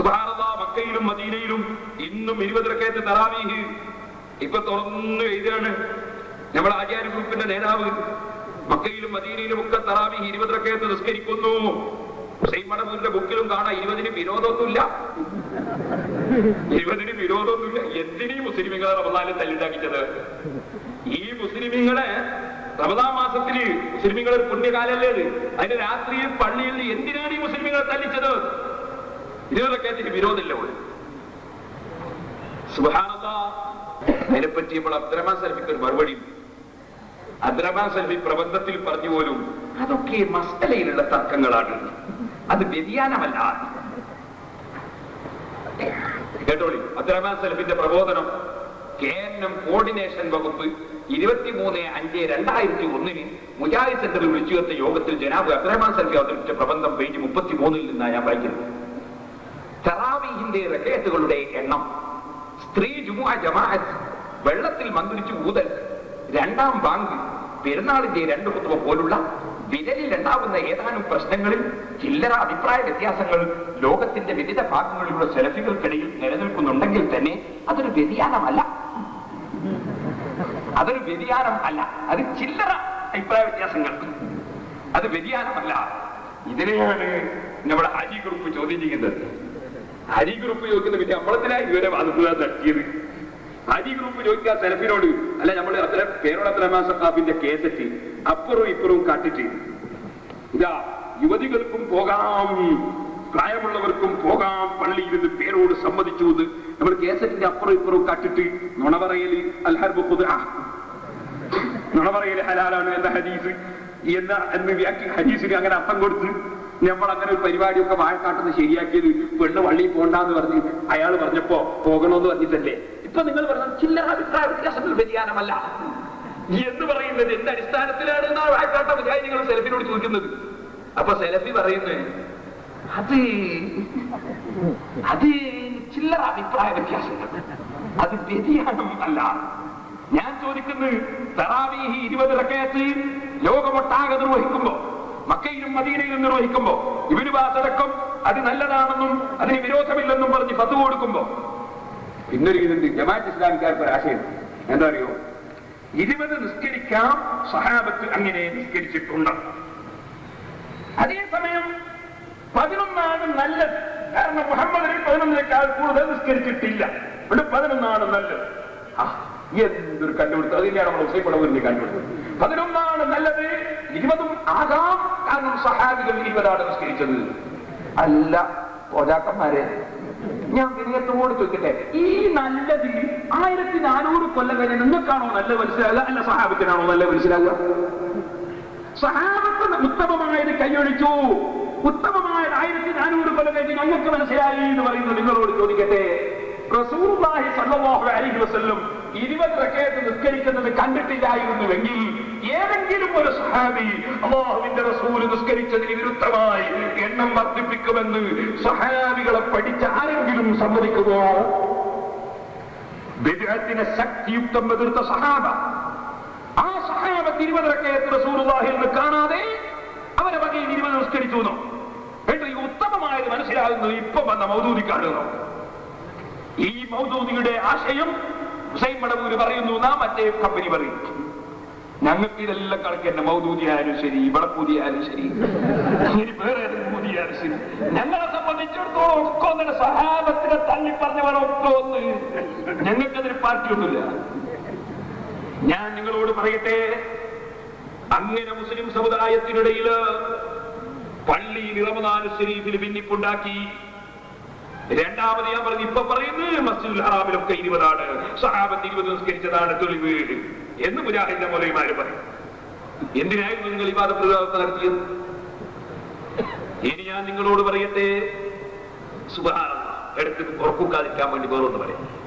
സുബാനത മക്കയിലും മദീനയിലും ഇന്നും ഇരുപത് റക്കയത്ത് തറാവീഹ്. ഇപ്പൊ തുറന്നു എഴുതിയാണ് നമ്മുടെ ആചാര്യ ഗ്രൂപ്പിന്റെ നേതാവ്. മക്കയിലും മദീനയിലും ഒക്കെ തറാവീഹ് ഇരുപത് റക്കയത്ത് നിസ്കരിക്കുന്നു. ഹുസൈൻ ബുക്കിലും കാണാം ഇരുപതിന് വിരോധമൊന്നുമില്ല. ഇരുപതിന് വിരോധമൊന്നുമില്ല. എന്തിനീ മുസ്ലിമിങ്ങളെ റമദാനിൽ തല്ലിണ്ടാക്കിച്ചത് ഈ മുസ്ലിമിങ്ങളെ റമദാൻ മാസത്തിൽ മുസ്ലിമികളൊരു പുണ്യകാലല്ലേ ഇത്? അതിന്റെ രാത്രിയിൽ പള്ളിയിൽ എന്തിനാണ് ഈ മുസ്ലിമിങ്ങളെ തല്ലിച്ചത്? ഇരുപതൊക്കെ വിരോധമില്ല പോലും. സുബാനത അതിനെപ്പറ്റി ഇപ്പോൾ അബ്ദുറഹ്മാൻ സൽഫിക്ക് ഒരു മറുപടി. അബ്ദുറഹ്മാൻ സൽഫി പ്രബന്ധത്തിൽ പറഞ്ഞു പോലും അതൊക്കെ മസ്തലയിലുള്ള തർക്കങ്ങളാണ്. അത് വ്യതിയാനമല്ല. കേട്ടോളി അബ്ദുറഹ്മാൻ സൽഫിന്റെ പ്രബോധനം കേരളം കോർഡിനേഷൻ വകുപ്പ് ഇരുപത്തിമൂന്ന് അഞ്ച് രണ്ടായിരത്തി ഒന്നിന് മുജാഹിദ് സെന്ററിൽ വിളിച്ചു ചേർത്ത യോഗത്തിൽ ജനാബ് അബ്ദുറഹ്മാൻ സൽഫി അവതരിപ്പിച്ച പ്രബന്ധം പേജ് മുപ്പത്തിമൂന്നിൽ നിന്നാണ് ഞാൻ വായിക്കുന്നത്. തറാവീഹിന്റെ റക്കേറ്റുകളുടെ എണ്ണം. സ്ത്രീ ജുമുഅ ജമാഅത്ത് വെള്ളത്തിൽ മന്ത്രിച്ചു ഊതൽ രണ്ടാം ബാങ്ക് പെരുന്നാളിന്റെ രണ്ട് കുത്തുവ പോലുള്ള വിരലിൽ ഉണ്ടാവുന്ന ഏതാനും പ്രശ്നങ്ങളിൽ ചില്ലറ അഭിപ്രായ വ്യത്യാസങ്ങൾ ലോകത്തിന്റെ വിവിധ ഭാഗങ്ങളിലുള്ള സെലഫികൾക്കിടയിൽ നിലനിൽക്കുന്നുണ്ടെങ്കിൽ തന്നെ അതൊരു വ്യതിയാനമല്ല. അതൊരു വ്യതിയാനം അല്ല അത് ചില്ലറ അഭിപ്രായ വ്യത്യാസങ്ങൾ. അത് വ്യതിയാനമല്ല. ഇതിനെയാണ് നമ്മുടെ ഹാജി ഗ്രൂപ്പ് ചോദ്യം ചെയ്യുന്നത്. ഹരി ഗ്രൂപ്പ് ചോദിക്കുന്ന പിന്നെ നമ്മളത്തിനായി ഇവരെ അതുപോലെ തട്ടിയത് ഹരി ഗ്രൂപ്പ് ചോദിക്കുക സെലഫിനോട് അല്ല നമ്മൾ അത്ര പേരോട് അത്ര സഖാഫിന്റെ കേസറ്റ് അപ്പുറവും ഇപ്പുറവും കാട്ടിട്ട്. ഇതാ യുവതികൾക്കും പോകാം പ്രായമുള്ളവർക്കും പോകാം പള്ളിയിൽ പേരോട് സമ്മതിച്ചു എന്ന് നമ്മൾ കേസറ്റിന്റെ അപ്പുറം ഇപ്പുറവും കാട്ടിട്ട് നുണ പറയൽ അൽഹർബ് ഖുദ്ആ. നുണ പറയൽ ഹലാലാണ് എന്ന ഹദീസ്. എന്ന എന്ന് ഹദീസിന് അങ്ങനെ അർത്ഥം കൊടുത്ത് നമ്മൾ അങ്ങനെ ഒരു പരിപാടിയൊക്കെ വാഴക്കാട്ടെന്ന് ശരിയാക്കിയത് പെണ്ണ് വള്ളി പോണ്ടെന്ന് പറഞ്ഞ് അയാൾ പറഞ്ഞപ്പോ പോകണമെന്ന് പറഞ്ഞിട്ടല്ലേ? ഇപ്പൊ നിങ്ങൾ പറഞ്ഞ ചില്ലറ അഭിപ്രായ വ്യത്യാസത്തിൽ വ്യതിയാനമല്ല. എന്ന് പറയുന്നത് എന്ത് അടിസ്ഥാനത്തിലാണ് എന്നാണ് വാഴക്കാട്ട നിങ്ങൾ സെലഫിനോട് ചോദിക്കുന്നത്? അപ്പൊ സെലഫി പറയുന്നത് അത് അത് ചില്ലറ അഭിപ്രായ വ്യത്യാസങ്ങൾ അത് വ്യതിയാനം അല്ല. ഞാൻ ചോദിക്കുന്നത് തറാവീഹി ഇരുപത് റക്കയത്ത് ലോകമൊട്ടാകെ നിർവഹിക്കുമ്പോ മക്കയിലും മദീനയിലും നിർവഹിക്കുമ്പോ ഇവർ വാസടക്കം അത് നല്ലതാണെന്നും അതിന് വിരോധമില്ലെന്നും പറഞ്ഞ് ഫത്ത് കൊടുക്കുമ്പോ. പിന്നൊരു ഇതുണ്ട്. ജമാഅത്ത് ഇസ്ലാമിക്കാർക്ക് ഒരു ആശയം. എന്താ അറിയോ? ഇരുപത് നിസ്കരിക്കാം സഹാബത്ത് അങ്ങനെ നിസ്കരിച്ചിട്ടുണ്ട്. അതേസമയം പതിനൊന്നാണ് നല്ലത്. കാരണം മുഹമ്മദ് അലി പതിനൊന്നിനേക്കാൾ കൂടുതൽ നിസ്കരിച്ചിട്ടില്ല. ഇവിടെ പതിനൊന്നാണ് നല്ലത്. എന്തൊരു കണ്ടുപിടുത്തം? അതിനെയാണ് നമ്മൾ ഹുസൈപ്പടവൂരിന്റെ കണ്ടുപിടുത്തത് പതിനൊന്നാണ് നല്ലത്. ഇരുപതും ആകാം. കാരണം സഹാബികൾ ഇരുപതാണ് നിസ്കരിച്ചത്. അല്ല ഓജാക്കന്മാരെ ഞാൻ വിനയത്തോട് ചോദിക്കട്ടെ? ഈ നല്ലതിൽ ആയിരത്തി നാനൂറ് കൊല്ലം നിങ്ങൾക്കാണോ നല്ല മനസ്സിലാകുക? അല്ല സഹാബത്തിനാണോ നല്ല മനസ്സിലാകുക? സഹാബത്തിന് ഉത്തമമായത് കൈയൊഴിച്ചു. ഉത്തമമായത് ആയിരത്തി നാനൂറ് കൊല്ലം കഴിഞ്ഞ് ഞങ്ങൾക്ക് മനസ്സിലായി എന്ന് പറയുന്നത് നിങ്ങളോട് ചോദിക്കട്ടെ? ഇരുപത് റക്കയത്ത് നിസ്കരിക്കുന്നത് കണ്ടിട്ടില്ലായിരുന്നുവെങ്കിൽ ഏതെങ്കിലും ഒരു സഹാബി അള്ളാഹുവിന്റെ റസൂൽ നിസ്കരിച്ചതിന് വിരുദ്ധമായി എണ്ണം വർദ്ധിപ്പിക്കുമെന്ന് സഹാബികളെ പഠിച്ച ആരെങ്കിലും സമ്മതിക്കുമോ? വിദേഹത്തിനെ ശക്തിയുക്തം എതിർത്ത സഹാബ. ആ സഹാബ ഇരുപത് റക്കയത്ത് റസൂലുള്ളാഹിൽ നിന്ന് കാണാതെ അവരെ വകയിൽ ഇരുപത് നിസ്കരിച്ചു എന്നോ? എന്നിട്ട് ഉത്തമമായത് മനസ്സിലാകുന്നത് ഇപ്പം വന്ന മൗദൂദി കാണുന്നു ഈ മൗദൂദിയുടെ ആശയം ഹുസൈൻ മടവൂര് പറയുന്നു നാം മറ്റേ കമ്പനി പറയും. ഞങ്ങൾക്ക് ഇതെല്ലാം കണക്കന്നെ മൗദൂതിയായാലും ശരി ഇവിടെ പുതിയായാലും ശരി വേറെ ഏതെങ്കിലും പുതിയായാലും ശരി. ഞങ്ങളെ സംബന്ധിച്ചിടത്തോളം ഒക്കെ ഒന്നിനെ സഹാബത്തിനെ തള്ളി പറഞ്ഞവരൊക്കെ ഒന്ന്. ഞങ്ങൾക്കതിന് പാർട്ടിയൊന്നുമില്ല. ഞാൻ നിങ്ങളോട് പറയട്ടെ അങ്ങനെ മുസ്ലിം സമുദായത്തിനിടയിൽ പള്ളി റമദാൻ ശരീഫിൽ ഭിന്നിപ്പുണ്ടാക്കി രണ്ടാമത് ഞാൻ പറഞ്ഞു ഇപ്പൊ മസ്ജിദുൽ ഇരുപതാണ് സഹാബത്ത് ഇരുപത് നിസ്കരിച്ചതാണ് തെളിവ്. എന്ന് മുജാഹിദിന്റെ മൗലവിമാര് പറയും. എന്തിനായിരുന്നു നിങ്ങൾ ഈ വാദപ്രയോഗം നടത്തിയത്? ഇനി ഞാൻ നിങ്ങളോട് പറയട്ടെ. സുബഹാന എടുത്ത് ഉറക്കുക്കാതിരിക്കാൻ വേണ്ടി വേറൊന്ന് പറയാം.